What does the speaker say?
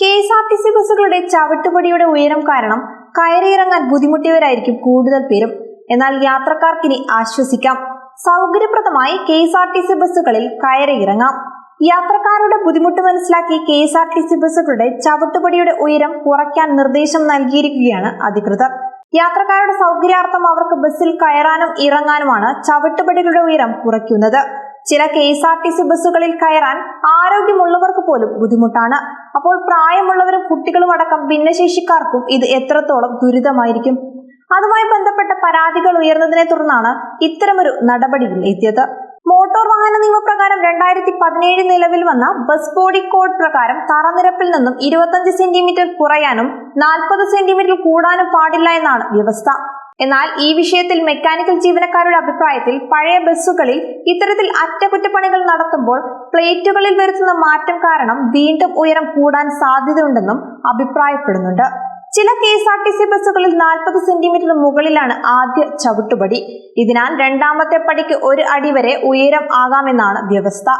K S R T C ബസ്സുകളുടെ ചവിട്ടുപടിയുടെ ഉയരം കാരണം കയറിയിറങ്ങാൻ ബുദ്ധിമുട്ടിയവരായിരിക്കും കൂടുതൽ പേരും. എന്നാൽ യാത്രക്കാർക്കിനി ആശ്വസിക്കാം. സൗകര്യപ്രദമായി K S R T C ബസ്സുകളിൽ കയറിയിറങ്ങാം. യാത്രക്കാരുടെ ബുദ്ധിമുട്ട് മനസ്സിലാക്കി K S R T C ബസ്സുകളുടെ ചവിട്ടുപടിയുടെ ഉയരം കുറയ്ക്കാൻ നിർദ്ദേശം നൽകിയിരിക്കുകയാണ് അധികൃതർ. യാത്രക്കാരുടെ സൗകര്യാർത്ഥം അവർക്ക് ബസ്സിൽ കയറാനും ഇറങ്ങാനുമാണ് ചവിട്ടുപടികളുടെ ഉയരം കുറയ്ക്കുന്നത്. ചില K S R T C ബസ്സുകളിൽ കയറാൻ ആരോഗ്യമുള്ളവർക്ക് പോലും ബുദ്ധിമുട്ടാണ്. അപ്പോൾ പ്രായമുള്ളവരും കുട്ടികളും അടക്കം ഭിന്നശേഷിക്കാർക്കും ഇത് എത്രത്തോളം ദുരിതമായിരിക്കും? അതുമായി ബന്ധപ്പെട്ട പരാതികൾ ഉയർന്നതിനെ തുടർന്നാണ് ഇത്തരമൊരു നടപടിയിൽ എത്തിയത്. മോട്ടോർ വാഹന നിയമപ്രകാരം രണ്ടായിരത്തി പതിനേഴ് നിലവിൽ വന്ന ബസ് ബോഡി കോഡ് പ്രകാരം തറനിരപ്പിൽ നിന്നും ഇരുപത്തഞ്ച് സെന്റിമീറ്റർ കുറയാനും നാൽപ്പത് സെന്റിമീറ്റർ കൂടാനും പാടില്ല എന്നാണ് വ്യവസ്ഥ. എന്നാൽ ഈ വിഷയത്തിൽ മെക്കാനിക്കൽ ജീവനക്കാരുടെ അഭിപ്രായത്തിൽ പഴയ ബസ്സുകളിൽ ഇത്തരത്തിൽ അറ്റകുറ്റപ്പണികൾ നടത്തുമ്പോൾ പ്ലേറ്റുകളിൽ വരുത്തുന്ന മാറ്റം കാരണം വീണ്ടും ഉയരം കൂടാൻ സാധ്യതയുണ്ടെന്നും അഭിപ്രായപ്പെടുന്നുണ്ട്. ചില K S R T C ബസ്സുകളിൽ നാൽപ്പത് സെന്റിമീറ്റർ മുകളിലാണ് ആദ്യ ചവിട്ടുപടി. ഇതിനാൽ രണ്ടാമത്തെ പടിക്ക് ഒരു അടി വരെ ഉയരം ആകാമെന്നാണ് വ്യവസ്ഥ.